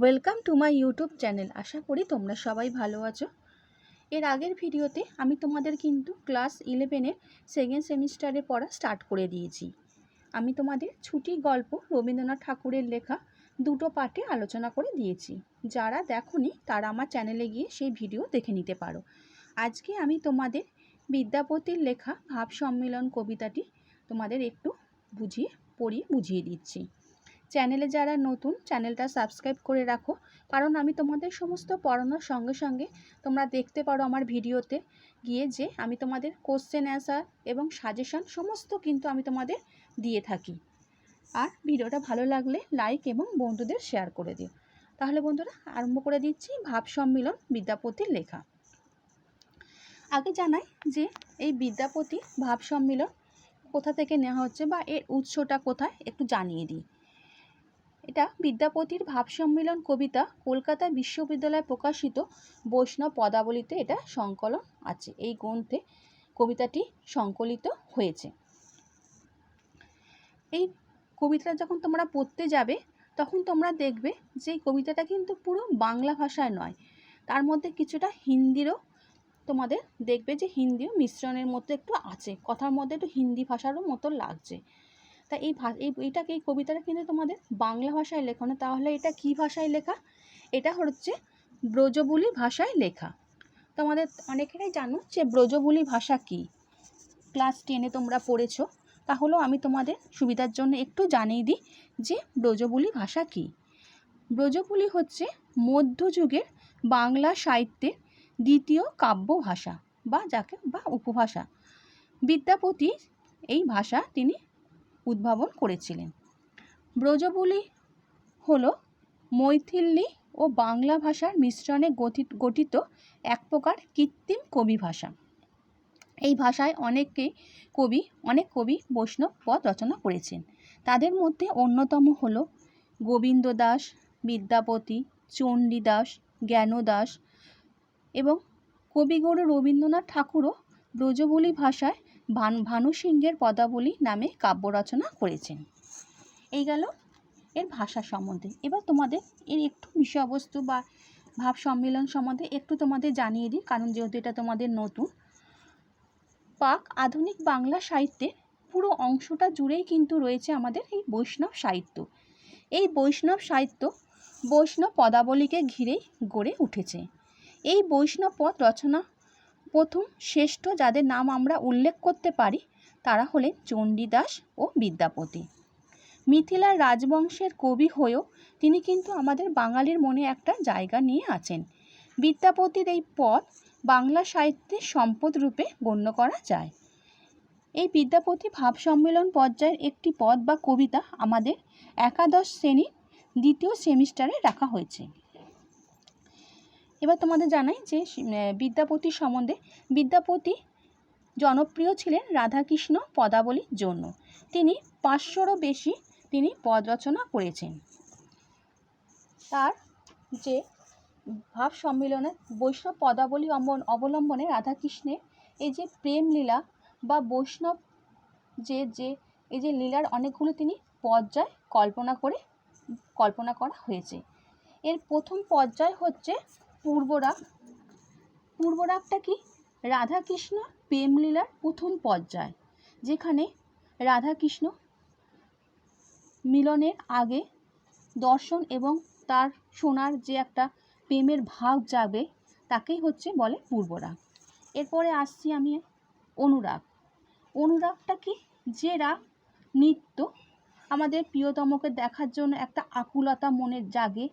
Welcome to my YouTube channel আশা করি তোমরা সবাই ভালো আছো। এর আগের ভিডিওতে আমি তোমাদের কিন্তু ক্লাস ইলেভেনের সেকেন্ড সেমিস্টারে পড়া স্টার্ট করে দিয়েছি। আমি তোমাদের ছুটি গল্প রবীন্দ্রনাথ ঠাকুরের লেখা দুটো পার্টে আলোচনা করে দিয়েছি। যারা দেখোনি, তারা আমার চ্যানেলে গিয়ে সেই ভিডিও দেখে নিতে পারো। আজকে আমি তোমাদের বিদ্যাপতির লেখা ভাব সম্মেলন কবিতাটি তোমাদের একটু বুঝিয়ে, পড়িয়ে বুঝিয়ে দিচ্ছি। চ্যানেলে যারা নতুন চ্যানেলটা সাবস্ক্রাইব করে রাখো। কারণ আমি তোমাদের সমস্ত পড়ানোর সঙ্গে সঙ্গে তোমরা দেখতে পারো আমার ভিডিওতে গিয়ে যে আমি তোমাদের কোশ্চেন অ্যান্সার এবং সাজেশন সমস্ত কিন্তু আমি তোমাদের দিয়ে থাকি। আর ভিডিওটা ভালো লাগলে লাইক এবং বন্ধুদের শেয়ার করে দিও। তাহলে বন্ধুরা, আরম্ভ করে দিচ্ছি ভাব সম্মিলন বিদ্যাপতির লেখা। আগে জানাই যে এই বিদ্যাপতি ভাব সম্মিলন কোথা থেকে নেওয়া হচ্ছে বা এর উৎসটা কোথায় একটু জানিয়ে দিই। এটা বিদ্যাপতির ভাব সম্মেলন কবিতা কলকাতা বিশ্ববিদ্যালয়ে প্রকাশিত বৈষ্ণব পদাবলিতে এটা সংকলন আছে। এই গ্রন্থে কবিতাটি সংকলিত হয়েছে। এই কবিতাটা যখন তোমরা পড়তে যাবে, তখন তোমরা দেখবে যে এই কবিতাটা কিন্তু পুরো বাংলা ভাষায় নয়। তার মধ্যে কিছুটা হিন্দিরও তোমাদের দেখবে যে হিন্দিও মিশ্রণের মধ্যে একটু আছে। কথার মধ্যে একটু হিন্দি ভাষারও মতো লাগছে। তা এই ভা, এই এইটাকে, এই কবিতাটা কিন্তু তোমাদের বাংলা ভাষায় লেখানো তাহলে এটা কি ভাষায় লেখা? এটা হচ্ছে ব্রজবুলি ভাষায় লেখা। তোমাদের অনেকেরাই জানো যে ব্রজবুলি ভাষা কি? ক্লাস টেনে তোমরা পড়েছো, তাহলেও আমি তোমাদের সুবিধার জন্য একটু জানিয়ে দিই যে ব্রজবুলি ভাষা কি। ব্রজবুলি হচ্ছে মধ্যযুগের বাংলা সাহিত্যের দ্বিতীয় কাব্য ভাষা বা যাকে বা উপভাষা। বিদ্যাপতি এই ভাষা তিনি উদ্ভাবন করেছিলেন। ব্রজবুলি হল মৈথিলি ও বাংলা ভাষার মিশ্রণে গঠিত গঠিত এক প্রকার কৃত্রিম কবি ভাষা। এই ভাষায় অনেকেই কবি, অনেক কবি বৈষ্ণব পদ রচনা করেছেন। তাদের মধ্যে অন্যতম হল গোবিন্দ দাস, বিদ্যাপতি চণ্ডীদাস জ্ঞানদাস এবং কবিগুরু রবীন্দ্রনাথ ঠাকুরও ব্রজবুলি ভাষায় ভান, ভানু সিংহের পদাবলী নামে কাব্য রচনা করেছেন। এই গেল এর ভাষা সম্বন্ধে। এবার তোমাদের এর একটু বিষয়বস্তু বা ভাব সম্মেলন সম্বন্ধে একটু তোমাদের জানিয়ে দিই, কারণ যেহেতু এটা তোমাদের নতুন। পাক আধুনিক বাংলা সাহিত্যের পুরো অংশটা জুড়েই কিন্তু রয়েছে আমাদের এই বৈষ্ণব সাহিত্য। এই বৈষ্ণব সাহিত্য বৈষ্ণব পদাবলীকে ঘিরেই গড়ে উঠেছে। এই বৈষ্ণব পদ রচনা প্রথম শ্রেষ্ঠ যাদের নাম আমরা উল্লেখ করতে পারি, তারা হলেন চণ্ডীদাস ও বিদ্যাপতি। মিথিলার রাজবংশের কবি হয়েও তিনি কিন্তু আমাদের বাঙালির মনে একটা জায়গা নিয়ে আছেন। বিদ্যাপতির এই পদ বাংলা সাহিত্যের সম্পদ রূপে গণ্য করা যায়। এই বিদ্যাপতি ভাব সম্মেলন পর্যায়ের একটি পদ বা কবিতা আমাদের একাদশ শ্রেণির দ্বিতীয় সেমিস্টারে রাখা হয়েছে। এবার তোমাদের জানাই যে বিদ্যাপতি সম্বন্ধে। বিদ্যাপতি জনপ্রিয় ছিলেন রাধাকৃষ্ণ পদাবলীর জন্য। তিনি পাঁচশোরও বেশি তিনি পদ রচনা করেছেন। তার যে ভাব সম্মেলনে বৈষ্ণব পদাবলী অবলম্বনে রাধাকৃষ্ণের এই যে প্রেম লীলা বা বৈষ্ণব যে যে, এই যে লীলার অনেকগুলো তিনি পর্যায় কল্পনা করে, কল্পনা করা হয়েছে। এর প্রথম পর্যায় হচ্ছে পূর্বরাগ পূর্বরাগটা কি? রাধাকৃষ্ণ প্রেমলীলার প্রথম পর্যায়, যেখানে রাধাকৃষ্ণ মিলনের আগে দর্শন এবং তার শোনার যে একটা প্রেমের ভাব যাবে, তাকেই হচ্ছে বলে পূর্বরাগ এরপরে আসছি আমি অনুরাগ। অনুরাগটা কি? যে রাগ নৃত্য আমাদের প্রিয়তমকে দেখার জন্য একটা আকুলতা মনের জাগে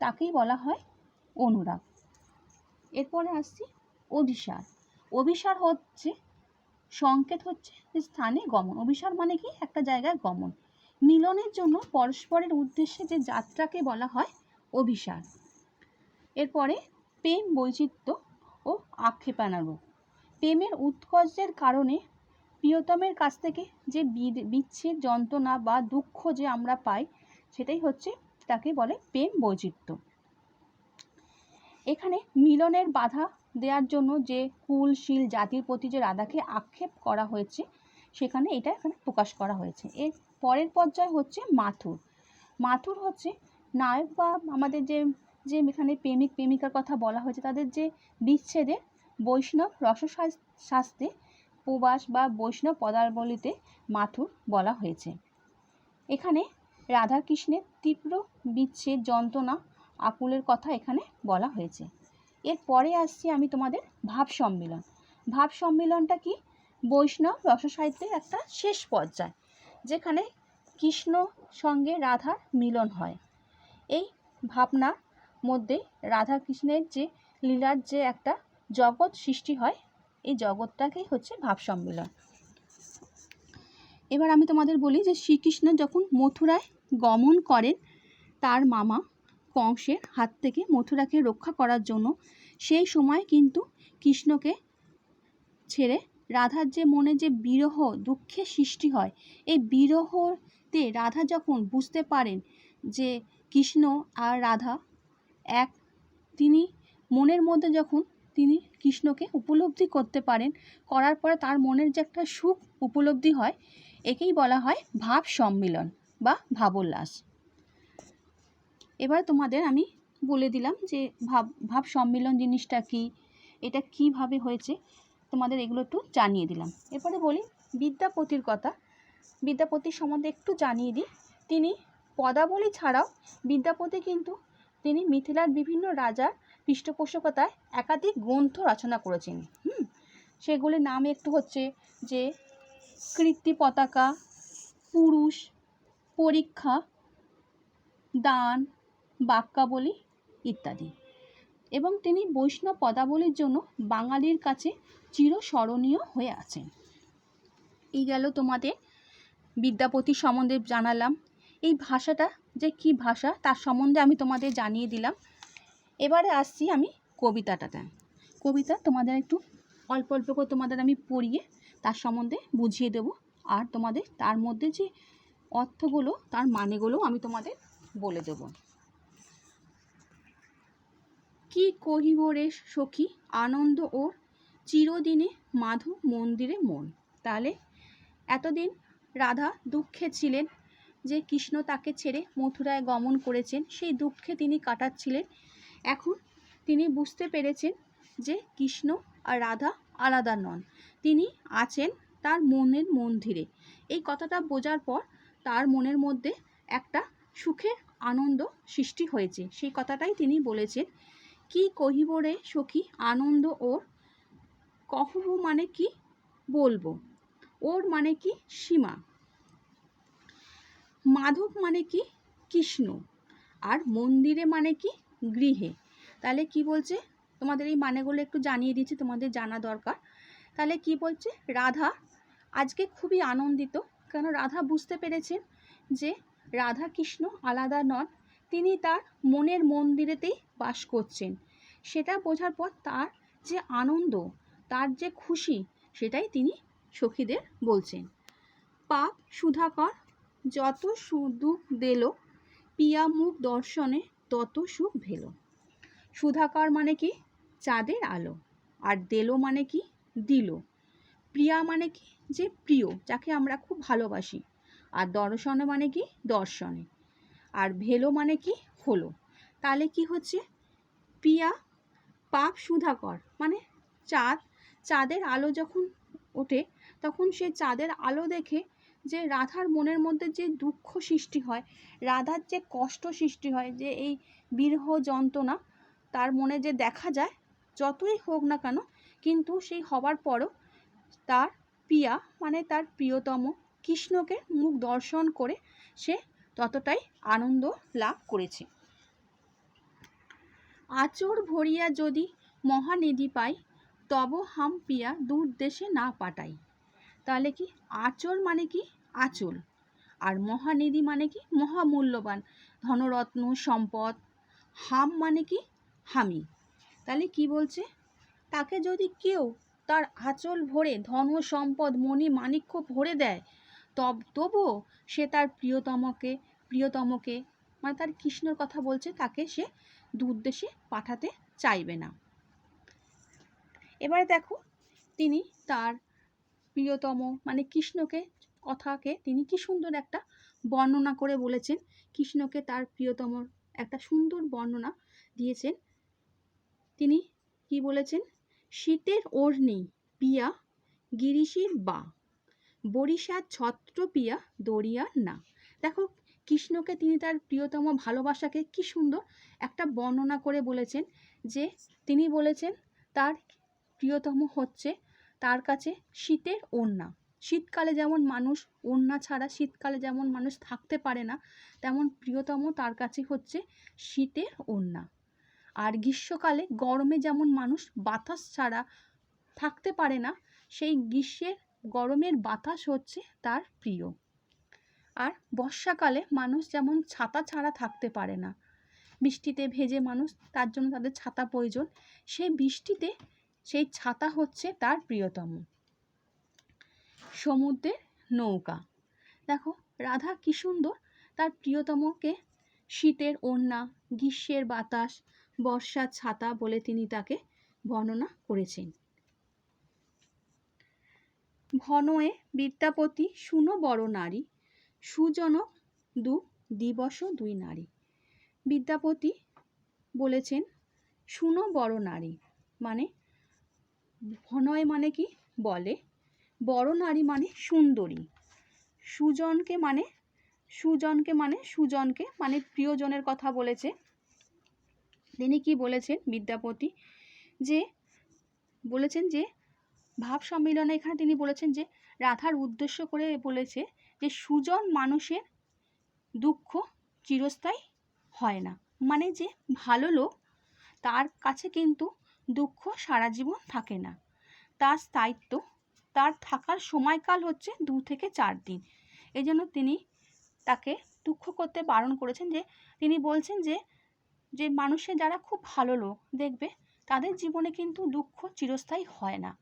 তাকেই বলা হয় অনুরাগ। এরপরে আসছি অভিসার। অভিসার হচ্ছে, সংকেত হচ্ছে স্থানে গমন। অভিসার মানে কি? একটা জায়গায় গমন। মিলনের জন্য পরস্পরের উদ্দেশ্যে যে যাত্রাকে বলা হয় অভিসার। এরপরে প্রেম বৈচিত্র্য ও আক্ষেপণারূপ প্রেমের উৎকর্ষের কারণে প্রিয়তমের কাছ থেকে যে বিচ্ছেদ যন্ত্রণা বা দুঃখ যে আমরা পাই, সেটাই হচ্ছে তাকে বলে প্রেম বৈচিত্র্য। এখানে মিলনের বাধা দেওয়ার জন্য যে কুল, শিল জাতির প্রতি যে রাধাকে আক্ষেপ করা হয়েছে, সেখানে এটা এখানে প্রকাশ করা হয়েছে। এর পরের পর্যায় হচ্ছে মাথুর। মাথুর হচ্ছে নায়ক বা আমাদের যে যে এখানে প্রেমিক, প্রেমিকার কথা বলা হয়েছে, তাদের যে বিচ্ছেদে বৈষ্ণব রসশাস- শাস্ত্রে প্রবাস বা বৈষ্ণব পদাবলিতে মাথুর বলা হয়েছে। এখানে রাধাকৃষ্ণের তীব্র বিচ্ছেদ যন্ত্রণা আকুলের কথা এখানে বলা হয়েছে। এরপরে আসছি আমি তোমাদের ভাব সম্মিলন। ভাব সম্মিলনটা কি? বৈষ্ণব রসসাহিত্যের একটা শেষ পর্যায়, যেখানে কৃষ্ণ সঙ্গে রাধার মিলন হয়। এই ভাবনার মধ্যে রাধা কৃষ্ণের যে লীলার যে একটা জগৎ সৃষ্টি হয়, এই জগৎটাকেই হচ্ছে ভাব সম্মিলন। এবার আমি তোমাদের বলি যে শ্রীকৃষ্ণ যখন মথুরায় গমন করেন তার মামা কংসের হাত থেকে মথুরাকে রক্ষা করার জন্য। সেই সময় কিন্তু কৃষ্ণকে ছেড়ে রাধার যে মনে যে বিরহ, দুঃখের সৃষ্টি হয়, এই বিরহতে রাধা যখন বুঝতে পারেন যে কৃষ্ণ আর রাধা এক, তিনি মনের মধ্যে যখন তিনি কৃষ্ণকে উপলব্ধি করতে পারেন, করার পরে তার মনের যে একটা সুখ উপলব্ধি হয়, একেই বলা হয় ভাব সম্মিলন। বা ভাবোল্লাস। এবার তোমাদের আমি বলে দিলাম যে ভাব ভাব সম্মিলন জিনিসটা কি, এটা কীভাবে হয়েছে, তোমাদের এগুলো একটু জানিয়ে দিলাম। এরপরে বলি বিদ্যাপতির কথা। বিদ্যাপতির সম্বন্ধে একটু জানিয়ে দিই। তিনি পদাবলী ছাড়াও বিদ্যাপতি কিন্তু তিনি মিথিলার বিভিন্ন রাজার পৃষ্ঠপোষকতায় একাধিক গ্রন্থ রচনা করেছেন। হুম? সেগুলির নাম একটু হচ্ছে যে কৃত্তি পতাকা পুরুষ পরীক্ষা, দান, বাক্যাবলী ইত্যাদি। এবং তিনি বৈষ্ণব পদাবলীর জন্য বাঙালির কাছে চিরস্মরণীয় হয়ে আছেন। এই গেল তোমাদের বিদ্যাপতি সম্বন্ধে জানালাম। এই ভাষাটা যে কি ভাষা, তার সম্বন্ধে আমি তোমাদের জানিয়ে দিলাম। এবারে আসছি আমি কবিতাটাতে। কবিতা তোমাদের একটু অল্প অল্প করে তোমাদের আমি পড়িয়ে তার সম্বন্ধে বুঝিয়ে দেব। আর তোমাদের তার মধ্যে যে অর্থগুলো, তার মানেগুলো আমি তোমাদের বলে দেব। কি কহিব রে সখী, আনন্দ ওর চিরদিনে মাধব মন্দিরে মন। তাহলে এতদিন রাধা দুঃখে ছিলেন যে কৃষ্ণ তাকে ছেড়ে মথুরায় গমন করেছেন, সেই দুঃখে তিনি কাটাচ্ছিলেন। এখন তিনি বুঝতে পেরেছেন যে কৃষ্ণ আর রাধা আলাদা নন। তিনি আছেন তার মনের মন্দিরে। এই কথাটা বোঝার পর তার মনের মধ্যে একটা সুখের আনন্দ সৃষ্টি হয়েছে। সেই কথাটাই তিনি বলেছেন। কি কহিব রে সখী, আনন্দ ওর? কহব মানে কি বলব? ওর মানে কি সীমা? মাধব মানে কি কৃষ্ণ? আর মন্দিরে মানে কি গৃহে? তাহলে কি বলছে? তোমাদের এই মানেগুলো একটু জানিয়ে দিচ্ছি, তোমাদের জানা দরকার। তাহলে কি বলছে? রাধা আজকে খুবই আনন্দিত। কেন রাধা বুঝতে পেরেছেন যে রাধা কৃষ্ণ আলাদা নন, তিনি তার মনের মন্দিরেতেই বাস করছেন। সেটা বোঝার পর তার যে আনন্দ, তার যে খুশি, সেটাই তিনি সখীদের বলছেন। পাপ সুধাকর যত সুদুখ দিল, পিয়া মুখ দর্শনে তত সুখ ভেল। সুধাকর মানে কি? চাঁদের আলো। আর দেলো মানে কি? দিল। প্রিয়া মানে কি? যে প্রিয়, যাকে আমরা খুব ভালোবাসি। আর দর্শনে মানে কি? দর্শনে। আর ভেলো মানে কি? হলো। তাহলে কি হচ্ছে? প্রিয়া পাপ সুধাকর মানে চাঁদ, চাঁদের আলো যখন ওঠে, তখন সে চাঁদের আলো দেখে যে রাধার মনের মধ্যে যে দুঃখ সৃষ্টি হয়, রাধার যে কষ্ট সৃষ্টি হয়, যে এই বিরহ যন্ত্রণা, তার মনে যে দেখা যায়, যতই হোক না কেন, কিন্তু সেই হবার পরও তার প্রিয়া মানে তার প্রিয়তম কৃষ্ণকে মুখ দর্শন করে সে ততটাই আনন্দ লাভ করেছে। আচর ভরিয়া যদি মহানিধি পাই, তব হাম পিয়া দূর দেশে না পাঠাই। তাহলে কি আচর মানে কি আচল? আর মহানিধি মানে কি মহামূল্যবান ধনরত্ন, সম্পদ? হাম মানে কি হামি? তাহলে কি বলছে? তাকে যদি কেউ তার আঁচল ভরে ধন সম্পদ মণি মাণিক্য ভরে দেয়। তব তবুও সে তার প্রিয়তমকে প্রিয়তমকে মানে তার কৃষ্ণর কথা বলছে, তাকে সে দূর দেশে পাঠাতে চাইবে না। এবারে দেখো, তিনি তার প্রিয়তম মানে কৃষ্ণকে, কথাকে তিনি কি সুন্দর একটা বর্ণনা করে বলেছেন। কৃষ্ণকে তার প্রিয়তমর একটা সুন্দর বর্ণনা দিয়েছেন। তিনি কি বলেছেন? শীতের ওড়নি, পিয়া, গিরিশির বা। বরিশার ছত্র পিয়া দরিয়া না। দেখো, কৃষ্ণকে তিনি তার প্রিয়তম ভালোবাসাকে কি সুন্দর একটা বর্ণনা করে বলেছেন যে, তিনি বলেছেন, তার প্রিয়তম হচ্ছে তার কাছে শীতের ওড়না। শীতকালে যেমন মানুষ ওড়না ছাড়া, শীতকালে যেমন মানুষ থাকতে পারে না, তেমন প্রিয়তম তার কাছে হচ্ছে শীতের ওড়না। আর গ্রীষ্মকালে গরমে যেমন মানুষ বাতাস ছাড়া থাকতে পারে না, সেই গ্রীষ্মের, গরমের বাতাস হচ্ছে তার প্রিয়। আর বর্ষাকালে মানুষ যেমন ছাতা ছাড়া থাকতে পারে না, বৃষ্টিতে ভেজে মানুষ তার জন্য তাদের ছাতা প্রয়োজন, সেই বৃষ্টিতে সেই ছাতা হচ্ছে তার প্রিয়তম। সমুদ্রের নৌকা, দেখো রাধা কি সুন্দর, তার প্রিয়তমকে শীতের ওড়না, গ্রীষ্মের বাতাস বর্ষার ছাতা বলে তিনি তাকে বর্ণনা করেছেন। ভনয়ে বিদ্যাপতি শুনো বড় নারী, সুজনক দু দিবস দুই নারী। বিদ্যাপতি বলেছেন, শুনো বড় নারী মানে ভনয় মানে কি? বলে, বড় নারী মানে সুন্দরী। সুজনকে মানে সুজনকে মানে সুজনকে মানে প্রিয়জনের কথা বলেছে। তিনি কি বলেছেন বিদ্যাপতি যে, বলেছেন যে, ভাব সম্মিলনে এখানে তিনি বলেছেন যে, রাধার উদ্দেশ্য করে বলেছে যে, সুজন মানুষের দুঃখ চিরস্থায়ী হয় না। মানে যে, ভালো লোক তার কাছে কিন্তু দুঃখ সারা জীবন থাকে না। তার স্থায়িত্ব, তার থাকার সময়কাল হচ্ছে দু থেকে চার দিন। এই জন্য তিনি তাকে দুঃখ করতে বারণ করেছেন যে, তিনি বলছেন যে যে মানুষের যারা খুব ভালো লোক, দেখবে তাদের জীবনে কিন্তু দুঃখ চিরস্থায়ী হয় না।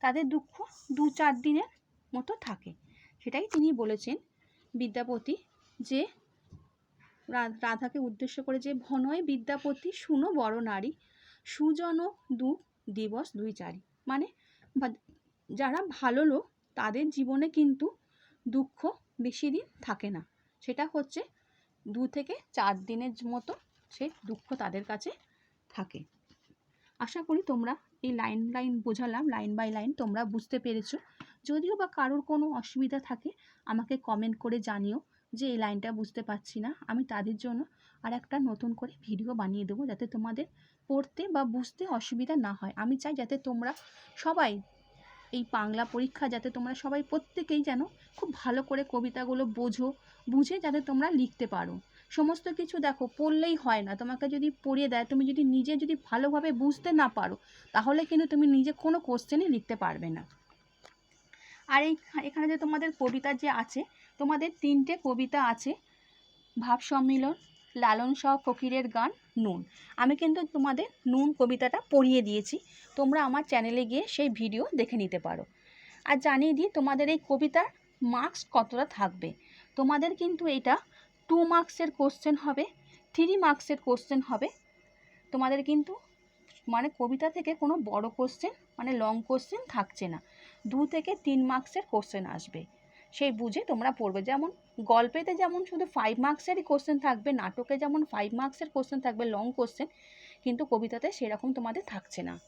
তাদের দুঃখ দু চার দিনের মতো থাকে। সেটাই তিনি বলেছেন বিদ্যাপতি যে রাধাকে উদ্দেশ্য করে যে, ভনয় বিদ্যাপতি শুনো বড় নারী, সুজন দু দিবস দুই চারি। মানে যারা ভালো লোক, তাদের জীবনে কিন্তু দুঃখ বেশি দিন থাকে না। সেটা হচ্ছে দু থেকে চার দিনের মতো সে দুঃখ তাদের কাছে থাকে। আশা করি তোমরা এই লাইন লাইন বোঝালাম লাইন বাই লাইন তোমরা বুঝতে পেরেছ। যদিও বা কারোর কোনো অসুবিধা থাকে, আমাকে কমেন্ট করে জানিও যে এই লাইনটা বুঝতে পারছি না। আমি তাদের জন্য আর একটা নতুন করে ভিডিও বানিয়ে দেবো যাতে তোমাদের পড়তে বা বুঝতে অসুবিধা না হয়। আমি চাই যাতে তোমরা সবাই এই বাংলা পরীক্ষা, যাতে তোমরা সবাই প্রত্যেকেই যেন খুব ভালো করে কবিতাগুলো বোঝো, বুঝে যাতে তোমরা লিখতে পারো। সমস্ত কিছু দেখো, পড়লেই হয় না। তোমাকে যদি পড়িয়ে দেয়, তুমি যদি নিজে যদি ভালোভাবে বুঝতে না পারো, তাহলে কিন্তু তুমি নিজে কোনো কোশ্চেনই লিখতে পারবে না। আর এই এখানে যে তোমাদের কবিতা যে আছে, তোমাদের তিনটে কবিতা আছে, ভাব সম্মিলন, লালন শাহ ফকিরের গান, নুন। আমি কিন্তু তোমাদের নুন কবিতাটা পড়িয়ে দিয়েছি, তোমরা আমার চ্যানেলে গিয়ে সেই ভিডিও দেখে নিতে পারো। আর জানিয়ে দিই, তোমাদের এই কবিতার মার্কস কতটা থাকবে? তোমাদের কিন্তু এটা টু মার্কসের কোশ্চেন হবে থ্রি মার্কসের কোশ্চেন হবে। তোমাদের কিন্তু মানে কবিতা থেকে কোনো বড় কোশ্চেন মানে লং কোশ্চেন থাকছে না। দু থেকে তিন মার্কসের কোশ্চেন আসবে। সেই বুঝে তোমরা পড়বে। যেমন গল্পেতে যেমন শুধু ফাইভ মার্কসেরই কোশ্চেন থাকবে, নাটকে যেমন ফাইভ মার্কসের কোশ্চেন থাকবে লং কোশ্চেন কিন্তু কবিতাতে সেরকম তোমাদের থাকছে না।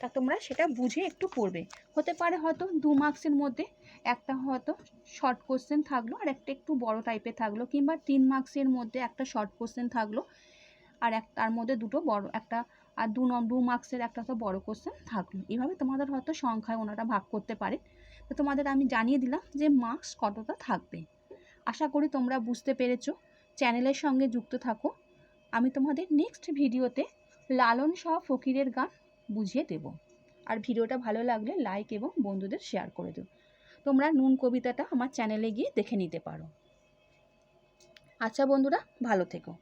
তা তোমরা সেটা বুঝে একটু পড়বে। হতে পারে হয়তো দু মার্কসের মধ্যে একটা হয়তো শর্ট কোশ্চেন থাকল আর একটা একটু বড় টাইপের থাকল কিংবা তিন মার্কসের মধ্যে একটা শর্ট কোশ্চেন থাকল আর এক, তার মধ্যে দুটো বড়, একটা আর দু দু মার্কসের একটা তো বড় কোশ্চেন থাকল। এভাবে তোমাদের হয়তো সংখ্যায় ওনারা ভাগ করতে পারে। তো তোমাদের আমি জানিয়ে দিলাম যে মার্কস কতটা থাকবে। আশা করি তোমরা বুঝতে পেরেছ। চ্যানেলের সঙ্গে যুক্ত থাকো। আমি তোমাদের নেক্সট ভিডিওতে লালন শাহ ফকিরের গান বুঝিয়ে দেব। আর ভিডিওটা ভালো লাগলে লাইক এবং বন্ধুদের শেয়ার করে দেবো তোমরা নুন কবিতাটা আমার চ্যানেলে গিয়ে দেখে নিতে পারো। আচ্ছা বন্ধুরা ভালো থেকো।